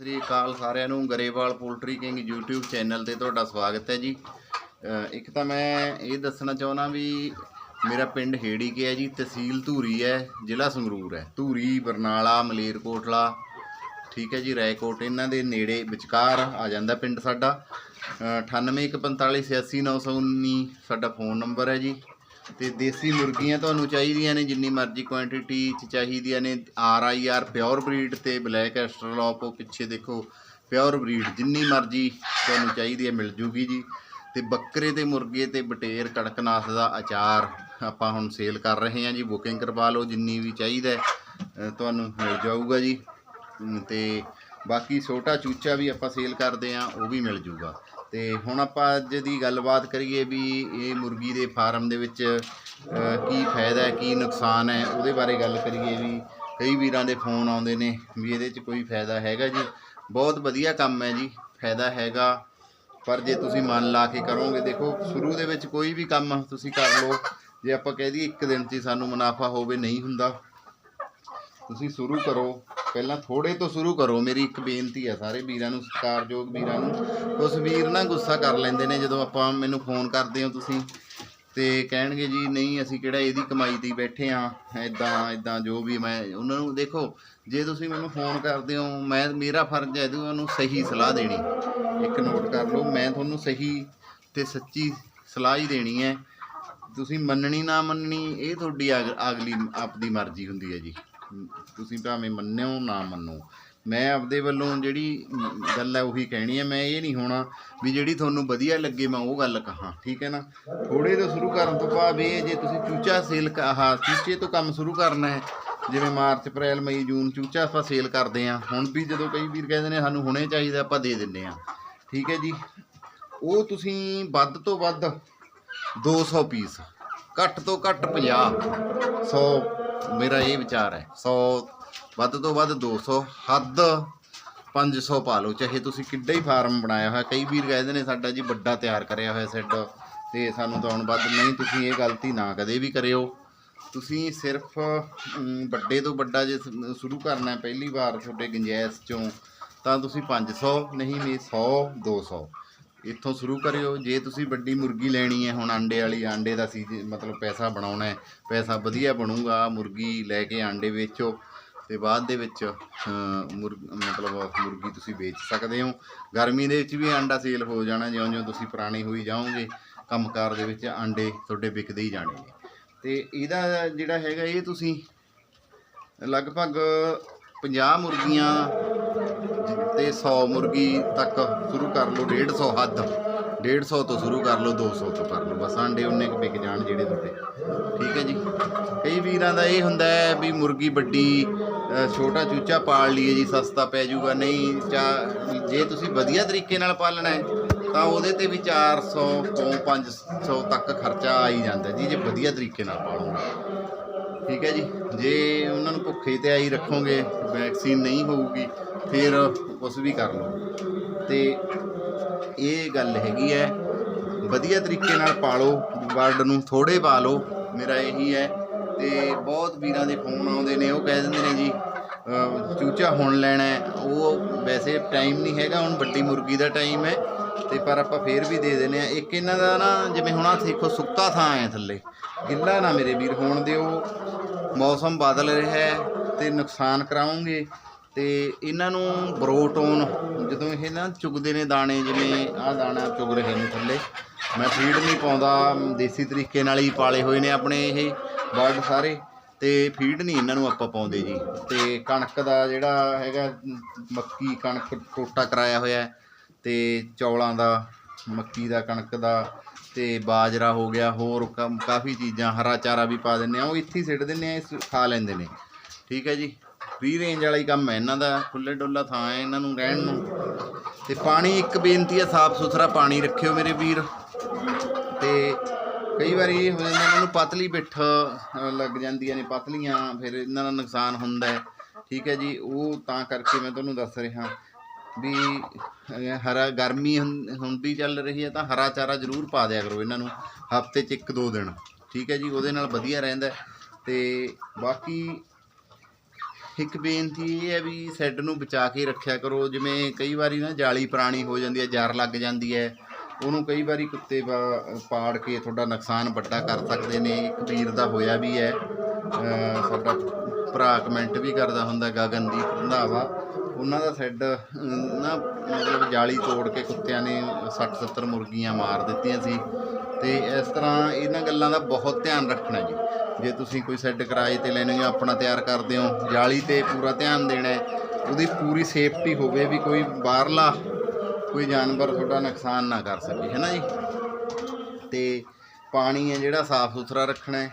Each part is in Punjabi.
ਸ੍ਰੀ ਅਕਾਲ ਸਾਰਿਆਂ ਨੂੰ Grewal poultry king YouTube channel ਤੇ ਤੁਹਾਡਾ ਸਵਾਗਤ ਹੈ ਜੀ। ਇੱਕ ਤਾਂ ਮੈਂ ਇਹ ਦੱਸਣਾ ਚਾਹੁੰਦਾ ਵੀ ਮੇਰਾ ਪਿੰਡ ਹੇੜੀ ਕੇ ਹੈ ਜੀ ਤਹਿਸੀਲ ਧੂਰੀ ਹੈ ਜ਼ਿਲ੍ਹਾ ਸੰਗਰੂਰ ਹੈ। ਧੂਰੀ ਬਰਨਾਲਾ ਮਲੇਰਕੋਟਲਾ ਠੀਕ ਹੈ ਜੀ ਰਾਏਕੋਟ ਇਹਨਾਂ ਦੇ ਨੇੜੇ ਵਿਚਕਾਰ ਆ ਜਾਂਦਾ ਪਿੰਡ ਸਾਡਾ। ਅ, 9814868919 ਸਾਡਾ ਫੋਨ ਨੰਬਰ ਹੈ ਜੀ। ਤੇ ਦੇਸੀ ਮੁਰਗੀਆਂ ਤੁਹਾਨੂੰ ਚਾਹੀਦੀਆਂ ਨੇ ਜਿੰਨੀ ਮਰਜ਼ੀ ਕੁਆਂਟੀਟੀ ਚ ਚਾਹੀਦੀਆਂ ਨੇ। R I R pure breed ਤੇ ਬਲੈਕ ਐਸਟਰਲੋਪ ਉਹ ਪਿੱਛੇ ਦੇਖੋ ਪਿਓਰ ਬਰੀਡ ਜਿੰਨੀ ਮਰਜ਼ੀ ਤੁਹਾਨੂੰ ਚਾਹੀਦੀ ਹੈ ਮਿਲ ਜੂਗੀ ਜੀ। ਤੇ ਬੱਕਰੇ ਤੇ ਮੁਰਗੇ ਤੇ ਬਟੇਰ ਕੜਕਨਾਥ ਦਾ ਅਚਾਰ ਆਪਾਂ ਹੁਣ ਸੇਲ ਕਰ ਰਹੇ ਹਾਂ ਜੀ। ਬੁਕਿੰਗ ਕਰਵਾ ਲਓ ਜਿੰਨੀ ਵੀ ਚਾਹੀਦਾ ਤੁਹਾਨੂੰ ਮਿਲ ਜਾਊਗਾ ਜੀ। ਅਮ, ਤੇ ਬਾਕੀ ਛੋਟਾ ਚੂਚਾ ਵੀ ਆਪਾਂ ਸੇਲ ਕਰਦੇ ਆ ਉਹ ਵੀ ਮਿਲ ਜੂਗਾ। ਤੇ ਹੁਣ ਆਪਾਂ ਅੱਜ ਦੀ ਗੱਲਬਾਤ ਕਰੀਏ ਵੀ ਇਹ ਮੁਰਗੀ ਦੇ ਫਾਰਮ ਦੇ ਵਿੱਚ ਕੀ ਫਾਇਦਾ ਹੈ, ਕੀ ਨੁਕਸਾਨ ਹੈ, ਉਹਦੇ ਬਾਰੇ ਗੱਲ ਕਰੀਏ ਵੀ। ਕਈ ਵੀਰਾਂ ਦੇ ਫੋਨ ਆਉਂਦੇ ਨੇ ਵੀ ਇਹਦੇ 'ਚ ਕੋਈ ਫਾਇਦਾ ਹੈਗਾ ਜੀ। ਬਹੁਤ ਵਧੀਆ ਕੰਮ ਹੈ ਜੀ, ਫਾਇਦਾ ਹੈਗਾ। ਪਰ ਜੇ ਤੁਸੀਂ ਮਨ ਲਾ ਕੇ ਕਰੋਗੇ, ਦੇਖੋ, ਸ਼ੁਰੂ ਦੇ ਵਿੱਚ ਕੋਈ ਵੀ ਕੰਮ ਤੁਸੀਂ ਕਰ ਲਓ, ਜੇ ਆਪਾਂ ਕਹਿ ਦਈਏ ਇੱਕ ਦਿਨ 'ਚ ਸਾਨੂੰ ਮੁਨਾਫਾ ਹੋਵੇ, ਨਹੀਂ ਹੁੰਦਾ। ਤੁਸੀਂ ਸ਼ੁਰੂ ਕਰੋ। ਪਹਿਲਾਂ ਥੋੜੇ ਤੋਂ ਸ਼ੁਰੂ ਕਰੋ। ਮੇਰੀ ਇੱਕ ਬੇਨਤੀ ਹੈ, ਸਾਰੇ ਵੀਰਾਂ ਨੂੰ, ਸਤਿਕਾਰਯੋਗ ਵੀਰਾਂ ਨੂੰ। ਉਸ ਵੀਰ ਨਾ ਗੁੱਸਾ ਕਰ ਲੈਂਦੇ ਨੇ ਜਦੋਂ ਆਪਾਂ ਮੈਨੂੰ ਫੋਨ ਕਰਦੇ ਹੋ ਤੁਸੀਂ। ਤੇ ਕਹਿਣਗੇ ਜੀ, ਨਹੀਂ, ਅਸੀਂ ਕਿਹੜਾ ਇਹਦੀ ਕਮਾਈ ਤੇ ਬੈਠੇ ਆ ਐਦਾਂ ਐਦਾਂ ਜੋ ਵੀ ਮੈਂ ਉਹਨਾਂ ਨੂੰ ਦੇਖੋ, ਜੇ ਤੁਸੀਂ ਮੈਨੂੰ ਫੋਨ ਕਰਦੇ ਹੋ, ਮੈਂ, ਮੇਰਾ ਫਰਜ਼ ਹੈ ਤੁਹਾਨੂੰ ਸਹੀ ਸਲਾਹ ਦੇਣੀ। ਇੱਕ ਨੋਟ ਕਰ ਲਓ, ਮੈਂ ਤੁਹਾਨੂੰ ਸਹੀ ਤੇ ਸੱਚੀ ਸਲਾਹ ਹੀ ਦੇਣੀ ਹੈ। ਤੁਸੀਂ ਮੰਨਣੀ ਨਾ ਮੰਨਣੀ, ਇਹ ਤੁਹਾਡੀ ਅਗ- ਅਗਲੀ ਆਪਦੀ ਮਰਜ਼ੀ ਹੁੰਦੀ ਹੈ ਜੀ। ਤੁਸੀਂ ਭਾਵੇਂ ਮੰਨਿਓ ਨਾ ਮੰਨੋ। ਮੈਂ ਆਪਦੇ ਵੱਲੋਂ ਜਿਹੜੀ ਗੱਲ ਹੈ ਉਹੀ ਕਹਿਣੀ ਹੈ ਮੈਂ ਇਹ ਨਹੀਂ ਹੋਣਾ ਵੀ ਜਿਹੜੀ ਤੁਹਾਨੂੰ ਵਧੀਆ ਲੱਗੇ ਮੈਂ ਉਹ ਗੱਲ ਕਹਾਂ, ਠੀਕ ਹੈ ਨਾ? ਥੋੜੇ ਤੋਂ ਸ਼ੁਰੂ ਕਰਨ ਤੋਂ ਬਾਅਦ ਇਹ ਜੇ ਤੁਸੀਂ ਚੂਚਾ ਸੇਲ ਆਹ ਚੂਚੇ ਤੋਂ ਕੰਮ ਸ਼ੁਰੂ ਕਰਨਾ ਹੈ, ਜਿਵੇਂ ਮਾਰਚ, ਅਪ੍ਰੈਲ, ਮਈ, ਜੂਨ ਚੂਚਾ ਆਪਾਂ ਸੇਲ ਕਰਦੇ ਆ ਹੁਣ ਵੀ ਜਦੋਂ ਕਈ ਵੀਰ ਕਹਿੰਦੇ ਨੇ ਸਾਨੂੰ ਹੁਣੇ ਚਾਹੀਦਾ ਆਪਾਂ ਦੇ ਦਿੰਨੇ ਆ ਠੀਕ ਹੈ ਜੀ? ਉਹ ਤੁਸੀਂ ਵੱਧ ਤੋਂ ਵੱਧ 200 ਪੀਸ, ਘੱਟ ਤੋਂ ਘੱਟ 50 100 ਮੇਰਾ ਇਹ ਵਿਚਾਰ ਹੈ 100 ਵੱਧ ਤੋਂ ਵੱਧ 200 ਹੱਦ 500 ਪਾ ਲਓ, ਚਾਹੇ ਤੁਸੀਂ ਕਿੱਡਾ ਹੀ ਫਾਰਮ ਬਣਾਇਆ ਹੋਇਆ, ਕਈ ਵੀਰ ਕਹਿੰਦੇ ਨੇ ਸਾਡਾ ਜੀ ਵੱਡਾ ਤਿਆਰ ਕਰਿਆ ਹੋਇਆ ਸੈੱਟ ਤੇ ਸਾਨੂੰ ਤਾਂ ਹੁਣ ਵੱਧ, ਨਹੀਂ ਤੁਸੀਂ ਇਹ ਗਲਤੀ ਨਾ ਕਦੇ ਵੀ ਕਰਿਓ। ਤੁਸੀਂ ਸਿਰਫ ਵੱਡੇ ਤੋਂ ਵੱਡਾ ਜੇ ਸ਼ੁਰੂ ਕਰਨਾ ਹੈ, ਪਹਿਲੀ ਵਾਰ ਤੁਹਾਡੇ ਗੰਜੈਸ਼ ਚੋਂ, ਤਾਂ ਤੁਸੀਂ 500 ਨਹੀਂ ਵੀ 100 200 ਇੱਥੋਂ ਸ਼ੁਰੂ ਕਰਿਓ। ਜੇ ਤੁਸੀਂ ਵੱਡੀ ਮੁਰਗੀ ਲੈਣੀ ਹੈ ਹੁਣ ਆਂਡੇ ਵਾਲੀ ਆਂਡੇ ਦਾ ਸੀ ਮਤਲਬ ਪੈਸਾ ਬਣਾਉਣਾ ਹੈ ਪੈਸਾ ਵਧੀਆ ਬਣੂਗਾ ਮੁਰਗੀ ਲੈ ਕੇ ਆਂਡੇ ਵੇਚੋ ਤੇ ਬਾਅਦ ਦੇ ਵਿੱਚ ਅਹ, ਮੁਰਗ ਮਤਲਬ ਮੁਰਗੀ ਤੁਸੀਂ ਵੇਚ ਸਕਦੇ ਹੋ। ਗਰਮੀ ਦੇ ਵਿੱਚ ਵੀ ਆਂਡਾ ਸੇਲ ਹੋ ਜਾਣਾ ਜਿਉਂ-ਜਿਉਂ ਤੁਸੀਂ ਪੁਰਾਣੇ ਹੋਈ ਜਾਓਗੇ ਕੰਮਕਾਰ ਦੇ ਵਿੱਚ ਆਂਡੇ ਤੁਹਾਡੇ ਵਿਕਦੇ ਹੀ ਜਾਣੇ ਨੇ ਤੇ ਇਹਦਾ ਜਿਹੜਾ ਹੈਗਾ ਇਹ ਤੁਸੀਂ ਲਗਭਗ 50 ਮੁਰਗੀਆਂ ਤੇ 100 ਮੁਰਗੀ ਤੱਕ ਸ਼ੁਰੂ ਕਰ ਲਓ 150 ਹੱਦ। 150 ਤੋਂ ਸ਼ੁਰੂ ਕਰ ਲਓ 200 ਤੋਂ ਕਰ ਲਓ। ਬਸ ਆਂਡੇ ਉਹਨੇ ਕੁ ਵਿਕ ਜਾਣ ਜਿਹੜੇ ਤੁਹਾਡੇ। ਠੀਕ ਹੈ ਜੀ? ਕਈ ਵੀਰਾਂ ਦਾ ਇਹ ਹੁੰਦਾ ਹੈ ਵੀ ਮੁਰਗੀ ਵੱਡੀ ਛੋਟਾ ਚੂਚਾ ਪਾਲ ਲਈਏ ਜੀ, ਸਸਤਾ ਪੈ ਜਾਊਗਾ, ਨਹੀਂ ਚਾ, ਜੇ ਤੁਸੀਂ ਵਧੀਆ ਤਰੀਕੇ ਨਾਲ ਪਾਲਣਾ ਹੈ, ਤਾਂ ਉਹਦੇ ਤੇ ਵੀ 400 ਤੋਂ 500 ਤੱਕ ਖਰਚਾ ਆ ਹੀ ਜਾਂਦਾ ਜੀ, ਜੇ ਵਧੀਆ ਤਰੀਕੇ ਨਾਲ ਪਾਲੋਗੇ ਠੀਕ ਹੈ ਜੀ। ਜੇ ਉਹਨਾਂ ਨੂੰ ਭੁੱਖੇ ਤੇ ਆਈ ਰੱਖੋਗੇ ਵੈਕਸੀਨ ਨਹੀਂ ਹੋਊਗੀ, ਫਿਰ ਕੁਝ ਵੀ ਕਰ ਲਓ। ਤੇ ਇਹ ਗੱਲ ਹੈਗੀ ਹੈ, ਵਧੀਆ ਤਰੀਕੇ ਨਾਲ ਪਾਲੋ ਵਰਡ ਨੂੰ ਥੋੜੇ ਪਾ ਲਓ, ਮੇਰਾ ਇਹੀ ਹੈ। ਤੇ ਬਹੁਤ ਵੀਰਾਂ ਦੇ ਫੋਨ ਆਉਂਦੇ ਨੇ, ਉਹ ਕਹਿ ਦਿੰਦੇ ਨੇ ਜੀ ਚੂਚਾ ਹੁਣ ਲੈਣਾ ਉਹ ਵੈਸੇ ਟਾਈਮ ਨਹੀਂ ਹੈਗਾ, ਹੁਣ ਵੱਡੀ ਮੁਰਗੀ ਦਾ ਟਾਈਮ ਹੈ। ਤੇ ਪਰ ਆਪਾਂ ਫੇਰ ਵੀ ਦੇ ਦਿੰਦੇ ਆ ਇੱਕ ਇਹਨਾਂ ਦਾ ਨਾ, ਜਿਵੇਂ ਹੁਣ ਆ ਦੇਖੋ, ਸੁੱਕਾ ਥਾਂ ਹੈ ਥੱਲੇ। ਗਿੱਲਾ ਨਾ ਮੇਰੇ ਵੀਰ, ਹੋਣ ਦਿਓ। ਮੌਸਮ ਬਦਲ ਰਿਹਾ ਹੈ ਤੇ ਨੁਕਸਾਨ ਕਰਾਉਂਗੇ। ਤੇ ਇਹਨਾਂ ਨੂੰ ਬਰੋਟੋਨ, ਜਦੋਂ ਇਹ ਨਾ ਚੁਗਦੇ ਨੇ ਦਾਣੇ, ਜਿਵੇਂ ਆਹ ਦਾਣਾ ਚੁਗ ਰਹੇ ਨੇ ਥੱਲੇ, ਮੈਂ ਫੀਡ ਨਹੀਂ ਪਾਉਂਦਾ, ਦੇਸੀ ਤਰੀਕੇ ਨਾਲ ਹੀ ਪਾਲੇ ਹੋਏ ਨੇ ਆਪਣੇ ਇਹ ਬਰਡ ਸਾਰੇ। ਤੇ ਫੀਡ ਨਹੀਂ ਇਹਨਾਂ ਨੂੰ ਆਪਾਂ ਪਾਉਂਦੇ ਜੀ। ਤੇ ਕਣਕ ਦਾ ਜਿਹੜਾ ਹੈਗਾ, ਮੱਕੀ ਕਣਕ, ਟੋਟਾ ਕਰਾਇਆ ਹੋਇਆ ਤੇ ਚੌਲਾਂ ਦਾ, ਮੱਕੀ ਦਾ, ਕਣਕ ਦਾ ਤੇ ਬਾਜਰਾ ਹੋ ਗਿਆ, ਹੋਰ ਕਮ- ਕਾਫੀ ਚੀਜ਼ਾਂ, ਹਰਾ ਚਾਰਾ ਵੀ ਪਾ ਦਿੰਨੇ ਆ ਉਹ ਇੱਥੇ ਹੀ ਸਿੱਟ ਦਿੰਨੇ ਆ ਇਹ ਖਾ ਲੈਂਦੇ ਨੇ। ਠੀਕ ਹੈ ਜੀ? ਫ੍ਰੀ ਰੇਂਜ ਵਾਲਾ ਹੀ ਕੰਮ ਹੈ, ਇਹਨਾਂ ਦਾ ਖੁੱਲੇ ਡੁੱਲਾ ਥਾਂ ਹੈ ਇਹਨਾਂ ਨੂੰ ਰਹਿਣ ਨੂੰ। ਤੇ ਪਾਣੀ, ਇੱਕ ਬੇਨਤੀ ਹੈ, ਸਾਫ਼ ਸੁਥਰਾ ਪਾਣੀ ਰੱਖਿਓ ਮੇਰੇ ਵੀਰ। ਤੇ ਕਈ ਵਾਰੀ ਇਹ ਹੋ ਜਾਂਦਾ, ਇਹਨਾਂ ਨੂੰ ਪਤਲੀ ਪਿੱਠ ਲੱਗ ਜਾਂਦੀਆਂ ਨੇ ਪਤਲੀਆਂ, ਫਿਰ ਇਹਨਾਂ ਦਾ ਨੁਕਸਾਨ ਹੁੰਦਾ ਠੀਕ ਹੈ ਜੀ? ਉਹ ਤਾਂ ਕਰਕੇ ਮੈਂ ਤੁਹਾਨੂੰ ਦੱਸ ਰਿਹਾ। ਵੀ ਹਰਾ ਗਰਮੀ ਹੁੰ- ਹੁੰਦੀ ਚੱਲ ਰਹੀ ਹੈ ਤਾਂ ਹਰਾ ਚਾਰਾ ਜ਼ਰੂਰ ਪਾ ਦਿਆ ਕਰੋ ਇਹਨਾਂ ਨੂੰ, ਹਫ਼ਤੇ 'ਚ ਇੱਕ ਦੋ ਦਿਨ, ਠੀਕ ਹੈ ਜੀ, ਉਹਦੇ ਨਾਲ ਵਧੀਆ ਰਹਿੰਦਾ ਹੈ। ਤੇ ਬਾਕੀ ਇੱਕ ਬੇਨਤੀ ਇਹ ਹੈ ਵੀ ਸੈੱਡ ਨੂੰ ਬਚਾ ਕੇ ਰੱਖਿਆ ਕਰੋ, ਜਿਵੇਂ ਕਈ ਵਾਰੀ ਨਾ ਜਾਲੀ ਪੁਰਾਣੀ ਹੋ ਜਾਂਦੀ ਹੈ, ਜਰ ਲੱਗ ਜਾਂਦੀ ਹੈ, ਉਹਨੂੰ ਕਈ ਵਾਰੀ ਕੁੱਤੇ ਪਾ- ਪਾੜ ਕੇ ਤੁਹਾਡਾ ਨੁਕਸਾਨ ਵੱਡਾ ਕਰ ਸਕਦੇ ਨੇ, ਇੱਕ ਵੀਰ ਦਾ ਹੋਇਆ ਵੀ ਹੈ ਸਾਡਾ ਭਰਾ ਕਮੈਂਟ ਵੀ ਕਰਦਾ ਹੁੰਦਾ, ਗਗਨਦੀਪ ਰੰਧਾਵਾ ਉਹਨਾਂ ਦਾ ਸੈੱਡ ਨਾ ਮਤਲਬ ਜਾਲੀ ਤੋੜ ਕੇ ਕੁੱਤਿਆਂ ਨੇ 60 70 ਮੁਰਗੀਆਂ ਮਾਰ ਦਿੱਤੀਆਂ ਸੀ। ਤੇ ਇਸ ਤਰ੍ਹਾਂ ਇਹਨਾਂ ਗੱਲਾਂ ਦਾ ਬਹੁਤ ਧਿਆਨ ਰੱਖਣਾ ਜੀ। ਜੇ ਤੁਸੀਂ ਕੋਈ ਸੈੱਡ ਕਿਰਾਏ ਤੇ ਲੈਣੇ ਹੋ, ਆਪਣਾ ਤਿਆਰ ਕਰਦੇ ਹੋ, ਜਾਲੀ ਤੇ ਪੂਰਾ ਧਿਆਨ ਦੇਣਾ ਹੈ, ਉਹਦੀ ਪੂਰੀ ਸੇਫਟੀ ਹੋਵੇ ਵੀ ਕੋਈ ਬਾਹਰਲਾ, ਕੋਈ ਜਾਨਵਰ ਤੁਹਾਡਾ ਨੁਕਸਾਨ ਨਾ ਕਰ ਸਕੇ, ਹੈ ਨਾ ਜੀ? ਤੇ ਪਾਣੀ ਹੈ ਜਿਹੜਾ ਸਾਫ਼ ਸੁਥਰਾ ਰੱਖਣਾ ਹੈ।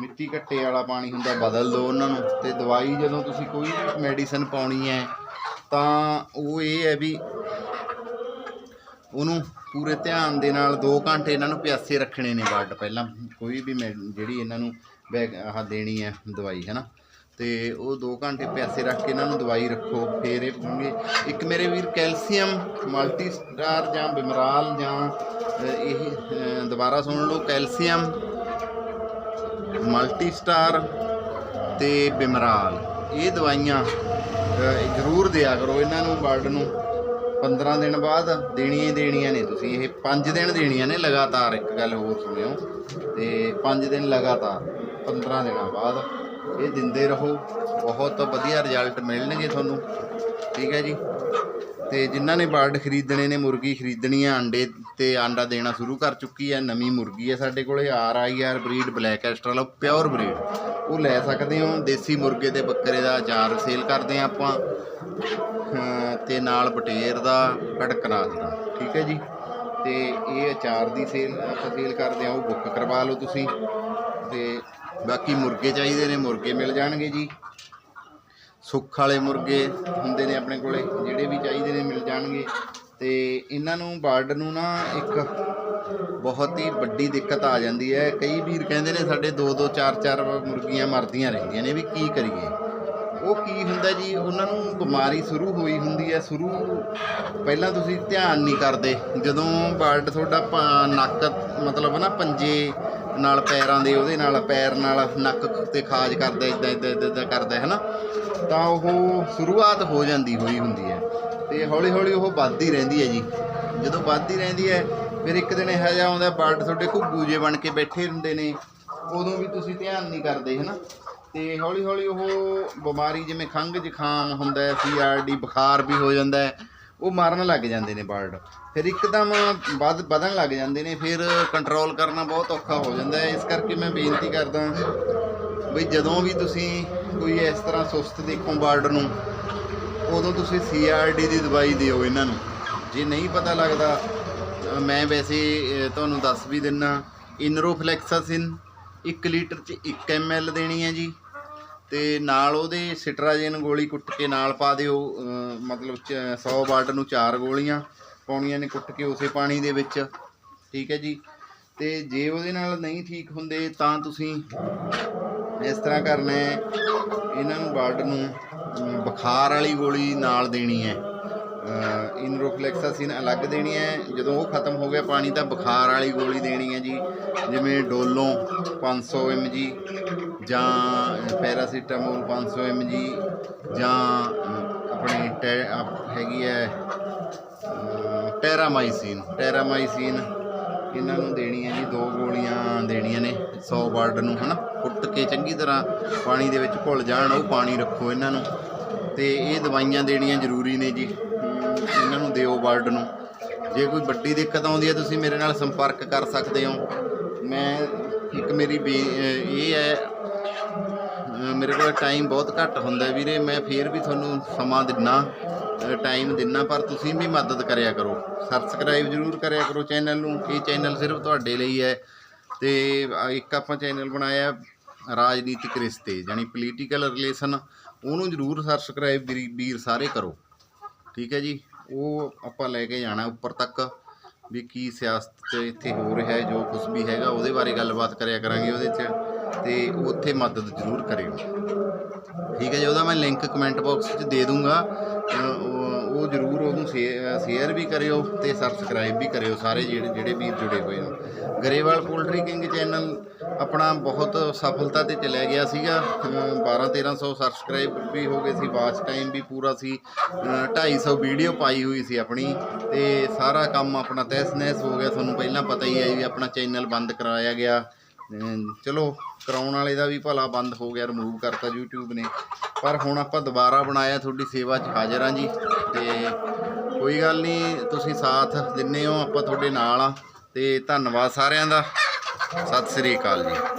ਮਿੱਟੀ ਘੱਟੇ ਵਾਲਾ ਪਾਣੀ ਹੁੰਦਾ, ਬਦਲ ਦਿਓ ਉਹਨਾਂ ਨੂੰ। ਤੇ ਦਵਾਈ ਜਦੋਂ ਤੁਸੀਂ ਕੋਈ ਵੀ ਮੈਡੀਸਨ ਪਾਉਣੀ ਹੈ ਤਾਂ ਉਹ ਇਹ ਹੈ ਵੀ ਉਹਨੂੰ ਪੂਰੇ ਧਿਆਨ ਦੇ ਨਾਲ 2 ਘੰਟੇ ਇਹਨਾਂ ਨੂੰ ਪਿਆਸੇ ਰੱਖਣੇ ਨੇ ਬਰਡ ਪਹਿਲਾਂ। ਕੋਈ ਵੀ ਮੈ- ਜਿਹੜੀ ਇਹਨਾਂ ਨੂੰ ਬੈਗ, ਆਹ ਦੇਣੀ ਹੈ ਦਵਾਈ ਹੈ ਨਾ ਤੇ ਉਹ 2 ਘੰਟੇ ਪਿਆਸੇ ਰੱਖ ਕੇ ਇਹਨਾਂ ਨੂੰ ਦਵਾਈ ਰੱਖੋ, ਫੇਰ ਇਹ ਪੀਣਗੇ ਇੱਕ ਮੇਰੇ ਵੀਰ ਕੈਲਸ਼ੀਅਮ ਮਲਟੀ ਸਟਾਰ ਜਾਂ ਬਿਮਰਾਲ ਜਾਂ ਇਹ ਦੁਬਾਰਾ ਸੁਣ ਲਓ, ਕੈਲਸ਼ੀਅਮ ਮਲਟੀ ਸਟਾਰ ਤੇ ਬਿਮਰਾਲ। ਇਹ ਦਵਾਈਆਂ ਜ਼ਰੂਰ ਦਿਆ ਕਰੋ ਇਹਨਾਂ ਨੂੰ ਬਰਡ ਨੂੰ। 15 ਦਿਨ ਬਾਅਦ ਦੇਣੀਆਂ ਹੀ ਦੇਣੀਆਂ ਨੇ ਤੁਸੀਂ। ਇਹ 5 ਦਿਨ ਦੇਣੀਆਂ ਨੇ ਲਗਾਤਾਰ, ਇੱਕ ਗੱਲ ਹੋਰ ਸੁਣਿਓ। ਤੇ 5 ਦਿਨ ਲਗਾਤਾਰ 15 ਦਿਨਾਂ ਬਾਅਦ ਇਹ ਦਿੰਦੇ ਰਹੋ। ਬਹੁਤ ਵਧੀਆ ਰਿਜ਼ਲਟ ਮਿਲਣਗੇ ਤੁਹਾਨੂੰ। ਠੀਕ ਹੈ ਜੀ? ਤੇ ਜਿਨ੍ਹਾਂ ਨੇ ਬਰਡ ਖਰੀਦਣੇ ਨੇ, ਮੁਰਗੀ ਖਰੀਦਣੀ ਆ, ਅੰਡੇ ਤੇ ਆਂਡਾ ਦੇਣਾ ਸ਼ੁਰੂ ਕਰ ਚੁੱਕੀ ਹੈ ਨਵੀਂ ਮੁਰਗੀ ਹੈ ਸਾਡੇ ਕੋਲੇ, R I R breed, black australorp pure breed. ਉਹ ਲੈ ਸਕਦੇ ਹੋ, ਦੇਸੀ ਮੁਰਗੇ ਤੇ ਬੱਕਰੇ ਦਾ ਅਚਾਰ ਸੇਲ ਕਰਦੇ ਆ ਆਪਾਂ, ਅਹ ਤੇ ਨਾਲ ਬਟੇਰ ਦਾ, ਕੜਕਨਾਥ ਦਾ, ਠੀਕ ਹੈ ਜੀ? ਤੇ ਇਹ ਅਚਾਰ ਦੀ ਸੇਲ ਆਪਾਂ ਸੇਲ ਕਰਦੇ ਆ, ਉਹ ਬੁੱਕ ਕਰਵਾ ਲਓ ਤੁਸੀਂ। ਤੇ ਬਾਕੀ ਮੁਰਗੇ ਚਾਹੀਦੇ ਨੇ, ਮੁਰਗੇ ਮਿਲ ਜਾਣਗੇ ਜੀ। ਸੁੱਖ ਵਾਲੇ ਮੁਰਗੇ ਹੁੰਦੇ ਨੇ ਆਪਣੇ ਕੋਲੇ, ਜਿਹੜੇ ਵੀ ਚਾਹੀਦੇ ਨੇ ਮਿਲ ਜਾਣਗੇ। ਤੇ ਇਹਨਾਂ ਨੂੰ ਬਰਡ ਨੂੰ ਨਾ ਇੱਕ ਬਹੁਤ ਹੀ ਵੱਡੀ ਦਿੱਕਤ ਆ ਜਾਂਦੀ ਹੈ। ਕਈ ਵੀਰ ਕਹਿੰਦੇ ਨੇ ਸਾਡੇ 2 2 4 4 ਮੁਰਗੀਆਂ ਮਰਦੀਆਂ ਰਹਿੰਦੀਆਂ ਨੇ ਵੀ ਕੀ ਕਰੀਏ? ਉਹ ਕੀ ਹੁੰਦਾ ਜੀ? ਉਹਨਾਂ ਨੂੰ ਬਿਮਾਰੀ ਸ਼ੁਰੂ ਹੋਈ ਹੁੰਦੀ ਹੈ। ਸ਼ੁਰੂ ਪਹਿਲਾਂ ਤੁਸੀਂ ਧਿਆਨ ਨਹੀਂ ਕਰਦੇ। ਜਦੋਂ ਬਰਡ ਤੁਹਾਡਾ ਨੱਕ ਮਤਲਬ ਨਾ ਪੰਜੇ ਨਾਲ ਪੈਰਾਂ ਦੇ, ਉਹਦੇ ਨਾਲ ਪੈਰ ਨਾਲ ਨੱਕ ਤੇ ਖਾਜ ਕਰਦਾ ਇਦਾਂ ਇਦਾਂ ਇਦਾਂ ਕਰਦਾ ਹੈ ਨਾ ਤਾਂ ਉਹ ਸ਼ੁਰੂਆਤ ਹੋ ਜਾਂਦੀ, ਹੋਈ ਹੁੰਦੀ ਹੈ। ਤੇ ਹੌਲੀ ਹੌਲੀ ਉਹ ਵੱਧਦੀ ਰਹਿੰਦੀ ਹੈ ਜੀ। ਜਦੋਂ ਵੱਧਦੀ ਰਹਿੰਦੀ ਹੈ, ਫਿਰ ਇੱਕ ਦਿਨ ਇਹੋ ਜਿਹਾ ਆਉਂਦਾ ਬਰਡ ਤੁਹਾਡੇ ਘੁੱਗੂ ਜੇ ਬਣ ਕੇ ਬੈਠੇ ਹੁੰਦੇ ਨੇ। ਉਦੋਂ ਵੀ ਤੁਸੀਂ ਧਿਆਨ ਨਹੀਂ ਕਰਦੇ, ਹਨਾ? ਤੇ ਹੌਲੀ ਹੌਲੀ ਉਹ ਬਿਮਾਰੀ ਜਿਵੇਂ ਖੰਘ ਜ਼ੁਕਾਮ ਹੁੰਦਾ ਹੈ ਸੀਆਰਡੀ ਬੁਖਾਰ ਵੀ ਹੋ ਜਾਂਦਾ ਹੈ, ਉਹ ਮਾਰਨ ਲੱਗ ਜਾਂਦੇ ਨੇ ਬਰਡ ਫਿਰ ਇੱਕਦਮ ਵੱਧ, ਵਧਣ ਲੱਗ ਜਾਂਦੇ ਨੇ, ਫਿਰ ਕੰਟਰੋਲ ਕਰਨਾ ਬਹੁਤ ਔਖਾ ਹੋ ਜਾਂਦਾ ਹੈ। ਇਸ ਕਰਕੇ ਮੈਂ ਬੇਨਤੀ ਕਰਦਾ ਵੀ ਜਦੋਂ ਵੀ ਤੁਸੀਂ ਕੋਈ ਇਸ ਤਰ੍ਹਾਂ ਸੁਸਤ ਦੇਖੋ ਬਰਡ ਨੂੰ, ਉਦੋਂ ਤੁਸੀਂ ਸੀਆਰਡੀ ਦੀ ਦਵਾਈ ਦਿਓ ਇਹਨਾਂ ਨੂੰ। ਜੇ ਨਹੀਂ ਪਤਾ ਲੱਗਦਾ ਮੈਂ ਵੈਸੇ ਤੁਹਾਨੂੰ ਦੱਸ ਵੀ ਦਿੰਨਾ ਇਨਰੋਫਲੈਕਸਾਸਿਨ 1 ਲੀਟਰ ਚ 1 ml ਦੇਣੀ ਹੈ ਜੀ। ਤੇ ਨਾਲ ਉਹਦੇ ਸਿਟਰਾਜਨ ਗੋਲੀ ਕੁੱਟ ਕੇ ਨਾਲ ਪਾ ਦਿਓ ਮਤਲਬ ਚ- 100 ਵਾਟ ਨੂੰ ਚਾਰ ਗੋਲੀਆਂ ਪਾਉਣੀਆਂ ਨੇ ਕੁੱਟ ਕੇ ਉਸੇ ਪਾਣੀ ਦੇ ਵਿੱਚ, ਠੀਕ ਹੈ ਜੀ। ਤੇ ਜੇ ਉਹਦੇ ਨਾਲ ਨਹੀਂ ਠੀਕ ਹੁੰਦੇ, ਤਾਂ ਤੁਸੀਂ ਇਸ ਤਰ੍ਹਾਂ ਕਰਨਾ ਹੈ ਇਹਨਾਂ ਨੂੰ ਬਰਡ ਨੂੰ ਬੁਖਾਰ ਵਾਲੀ ਗੋਲੀ ਨਾਲ ਦੇਣੀ ਹੈ। ਇਨਰੋਫਲੈਕਸਾਸਿਨ ਅਲੱਗ ਦੇਣੀ ਹੈ। ਜਦੋਂ ਉਹ ਖਤਮ ਹੋ ਗਿਆ ਪਾਣੀ ਤਾਂ ਬੁਖਾਰ ਵਾਲੀ ਗੋਲੀ ਦੇਣੀ ਹੈ ਜੀ। ਜਿਵੇਂ ਡੋਲੋਂ 500 mg ਜਾਂ ਪੈਰਾਸੀਟਾਮੋਲ 500 mg ਜਾਂ ਅਮ, ਆਪਣੀ ਟੈ ਆਪ- ਹੈਗੀ ਹੈ ਅਮ, ਟੈਰਾਮਾਈਸਿਨ। ਟੈਰਾਮਾਈਸਿਨ ਇਹਨਾਂ ਨੂੰ ਦੇਣੀ ਹੈ ਜੀ, ਦੋ ਗੋਲੀਆਂ ਦੇਣੀਆਂ ਨੇ 100 ਵਾਰਡ ਨੂੰ, ਹਨਾ? ਕੁੱਟ ਕੇ ਚੰਗੀ ਤਰ੍ਹਾਂ ਪਾਣੀ ਦੇ ਵਿੱਚ ਘੁਲ ਜਾਣ, ਉਹ ਪਾਣੀ ਰੱਖੋ ਇਹਨਾਂ ਨੂੰ। ਤੇ ਇਹ ਦਵਾਈਆਂ ਦੇਣੀਆਂ ਜ਼ਰੂਰੀ ਨੇ ਜੀ ਇਹਨਾਂ ਨੂੰ ਦਿਓ ਵਾਰਡ ਨੂੰ। ਜੇ ਕੋਈ ਵੱਡੀ ਦਿੱਕਤ ਆਉਂਦੀ ਹੈ, ਤੁਸੀਂ ਮੇਰੇ ਨਾਲ ਸੰਪਰਕ ਕਰ ਸਕਦੇ ਹੋ। ਮੈਂ ਇੱਕ ਮੇਰੀ ਬੇ- ਇਹ ਹੈ ਮੇਰੇ ਕੋਲ ਟਾਈਮ ਬਹੁਤ ਘੱਟ ਹੁੰਦਾ ਵੀਰੇ, ਮੈਂ ਫੇਰ ਵੀ ਤੁਹਾਨੂੰ ਸਮਾਂ ਦਿੰਨਾ। ਟਾਈਮ ਦਿੰਨਾ, ਪਰ ਤੁਸੀਂ ਵੀ ਮਦਦ ਕਰਿਆ ਕਰੋ। ਸਬਸਕ੍ਰਾਈਬ ਜ਼ਰੂਰ ਕਰਿਆ ਕਰੋ ਚੈਨਲ ਨੂੰ, ਇਹ ਚੈਨਲ ਸਿਰਫ ਤੁਹਾਡੇ ਲਈ ਹੈ। ਤੇ ਇੱਕ ਆਪਾਂ ਚੈਨਲ ਬਣਾਇਆ ਰਾਜਨੀਤਿਕ ਰਿਸ਼ਤੇ ਯਾਨੀ ਪੋਲੀਟੀਕਲ ਰਿਲੇਸ਼ਨ ਉਹਨੂੰ ਜ਼ਰੂਰ ਸਬਸਕ੍ਰਾਈਬ ਵੀਰ ਸਾਰੇ ਕਰੋ। ਠੀਕ ਹੈ ਜੀ? ਉਹ ਆਪਾਂ ਲੈ ਕੇ ਜਾਣਾ ਉੱਪਰ ਤੱਕ, ਵੀ ਕੀ ਸਿਆਸਤ ਇੱਥੇ ਹੋ ਰਿਹਾ ਹੈ, ਜੋ ਕੁਝ ਵੀ ਹੈਗਾ, ਉਹਦੇ ਬਾਰੇ ਗੱਲਬਾਤ ਕਰਿਆ ਕਰਾਂਗੇ ਉਹਦੇ 'ਚ, ਤੇ ਉੱਥੇ ਮਦਦ ਜ਼ਰੂਰ ਕਰਿਓ। ਠੀਕ ਹੈ ਜੀ? ਉਹਦਾ ਮੈਂ ਲਿੰਕ ਕਮੈਂਟ ਬਾਕਸ 'ਚ ਦੇ ਦੂੰਗਾ। ਉਹ ਉਹ ਜ਼ਰੂਰ ਉਹਨੂੰ ਸ਼ੇਅਰ ਵੀ ਕਰਿਓ ਤੇ ਸਬਸਕ੍ਰਾਈਬ ਵੀ ਕਰਿਓ ਸਾਰੇ ਜਿਹੜੇ ਜਿਹੜੇ ਵੀਰ ਜੁੜੇ ਹੋਏ ਆ। ਗਰੇਵਾਲ ਪੋਲਟਰੀ ਕਿੰਗ ਚੈਨਲ ਆਪਣਾ ਬਹੁਤ ਸਫਲਤਾ ਤੇ ਚਲਿਆ ਗਿਆ ਸੀਗਾ। 12 1300 ਸਬਸਕ੍ਰਾਈਬ ਵੀ ਹੋ ਗਏ ਸੀ। ਵਾਚ ਟਾਈਮ ਵੀ ਪੂਰਾ ਸੀ। ਅ, 250 ਵੀਡੀਓ ਪਾਈ ਹੋਈ ਸੀ ਆਪਣੀ। ਤੇ ਸਾਰਾ ਕੰਮ ਆਪਣਾ ਤਹਿਸ ਨਹਿਸ ਹੋ ਗਿਆ। ਤੁਹਾਨੂੰ ਪਹਿਲਾਂ ਪਤਾ ਹੀ ਹੈ ਵੀ ਆਪਣਾ ਚੈਨਲ ਬੰਦ ਕਰਾਇਆ ਗਿਆ। ਚਲੋ, ਕਰਾਉਣ ਵਾਲੇ ਦਾ ਵੀ ਭਲਾ ਬੰਦ ਹੋ ਗਿਆ ਰਿਮੂਵ ਕਰਤਾ YouTube ਨੇ। ਪਰ ਹੁਣ ਆਪਾਂ ਦੁਬਾਰਾ ਬਣਾਇਆ ਤੁਹਾਡੀ ਸੇਵਾ 'ਚ ਹਾਜ਼ਰ ਹਾਂ ਜੀ। ਤੇ ਕੋਈ ਗੱਲ ਨਹੀਂ, ਤੁਸੀਂ ਸਾਥ ਦਿੰਨੇ ਹੋ, ਆਪਾਂ ਤੁਹਾਡੇ ਨਾਲ ਆ ਤੇ ਧੰਨਵਾਦ ਸਾਰਿਆਂ ਦਾ। ਸਤਿ ਸ੍ਰੀ ਅਕਾਲ ਜੀ।